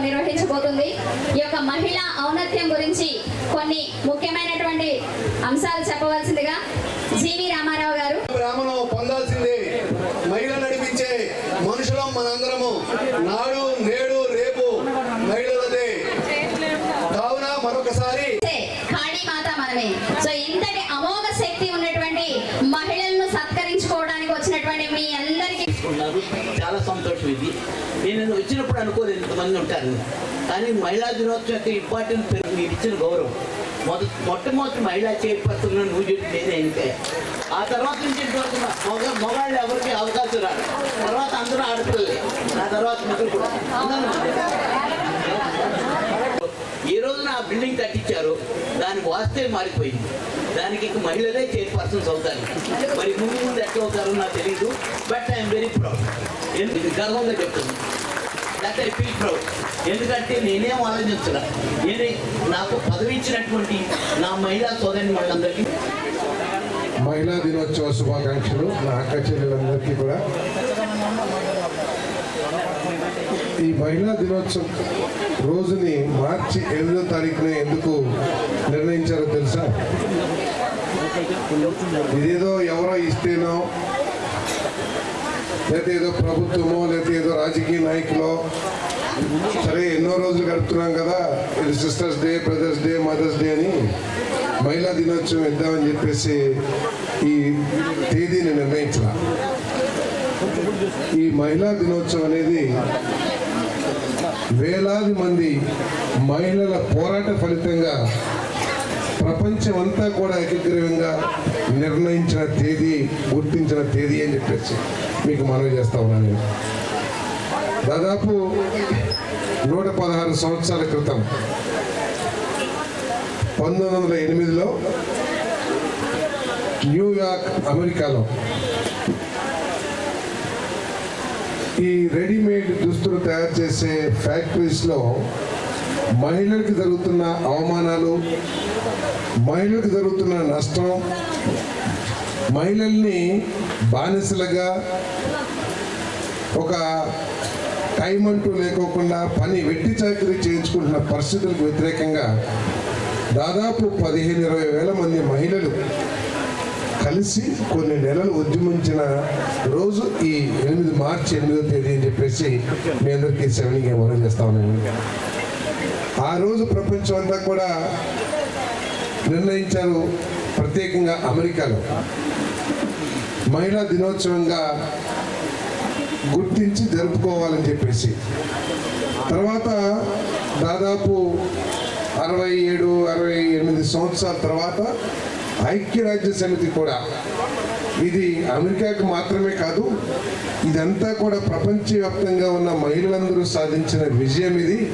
నిర్వహించబోతుంది. ఈ యొక్క మహిళా ఔన్నత్యం గురించి కొన్ని ముఖ్యమైనటువంటి అంశాలు చెప్పవలసిందిగా జీవి రామారావు గారు. ప్రేమను పొందాల్సిందే. మహిళ నడిపించే మనుషులం మనందరము. నాడు నేడు రేపు మహిళలదే. కావున మరొకసారి నేను వచ్చినప్పుడు అనుకోలేదు ఇంతమంది ఉంటారు. కానీ మహిళా దినోత్సవం యొక్క ఇంపార్టెంట్ పేరు మీరు ఇచ్చిన గౌరవం. మొదటి మొట్టమొదటి మహిళా చేపడుతున్న నువ్వు చెప్పి నేనే ఆ తర్వాత నుంచి మొగ మా- మగ మగాళ్ళు ఎవరికి అవకాశం రాదు. తర్వాత అందరూ ఆడపిల్లలే. ఆ తర్వాత ముగ్గురు కూడా. ఈ రోజున ఆ బిల్డింగ్ కట్టించారు. దాని వాస్తే మారిపోయింది. దానికి మహిళలే మహిళలే చైర్పర్సన్స్ అవుతారు. మరి ముందు ముందు ఎట్లా అవుతారో నాకు తెలియదు బట్ ఐఎమ్ వెరీ ప్రౌడ్ ఎందుకు? గర్వంగా చెప్తుంది దట్ ఐ ఫీల్ ప్రౌడ్ ఎందుకంటే నేనేం ఆలోచించరా నేను నాకు పదవి ఇచ్చినటువంటి నా మహిళా సోదరి వాళ్ళందరికీ. మహిళా దినోత్సవ శుభాకాంక్షలు నా అక్క చెల్లెలందరికీ కూడా. ఈ మహిళా దినోత్సవం రోజుని మార్చి ఎనిమిదో తారీఖున ఎందుకు నిర్ణయించారో తెలుసా? ఇదేదో ఎవరో ఇస్తేనో లేకపోతే ఏదో ప్రభుత్వమో లేకపోతే ఏదో రాజకీయ నాయకులో సరే ఎన్నో రోజులు గడుపుతున్నాం కదా ఇది sisters day brothers day mothers day అని మహిళా దినోత్సవం ఇద్దామని చెప్పేసి ఈ తేదీని నిర్ణయించాల ఈ మహిళా దినోత్సవం అనేది వేలాది మంది మహిళల పోరాట ఫలితంగా ప్రపంచం అంతా కూడా ఏకగ్రీవంగా నిర్ణయించిన తేదీ గుర్తించిన తేదీ అని చెప్పేసి మీకు మనవి చేస్తా ఉన్నాను నేను. దాదాపు నూట పదహారు సంవత్సరాల క్రితం పంతొమ్మిది వందల ఎనిమిదిలో న్యూయార్క్ అమెరికాలో ఈ రెడీమేడ్ దుస్తులు తయారు చేసే ఫ్యాక్టరీస్లో మహిళలకు జరుగుతున్న అవమానాలు మహిళలకు జరుగుతున్న నష్టం మహిళల్ని బానిసలుగా ఒక టైం అంటూ లేకోకుండా పని వెట్టి చాకరీ చేయించుకుంటున్న పరిస్థితులకు వ్యతిరేకంగా దాదాపు పదిహేను ఇరవై వేల మంది మహిళలు కలిసి కొన్ని నెలలు ఉద్యమించిన రోజు ఈ ఎనిమిది మార్చి ఎనిమిదో తేదీ అని చెప్పేసి మీ అందరికీ సెవెన్గా మనం చేస్తా ఉన్నాను. ఆ రోజు ప్రపంచం అంతా కూడా నిర్ణయించారు ప్రత్యేకంగా అమెరికాలో. మహిళా దినోత్సవంగా గుర్తించి జరుపుకోవాలని చెప్పేసి. తర్వాత దాదాపు అరవై ఏడు అరవై ఎనిమిది సంవత్సరాల తర్వాత ఐక్యరాజ్య సమితి కూడా. ఇది అమెరికాకు మాత్రమే కాదు ఇదంతా కూడా ప్రపంచవ్యాప్తంగా ఉన్న మహిళలందరూ సాధించిన విజయం ఇది.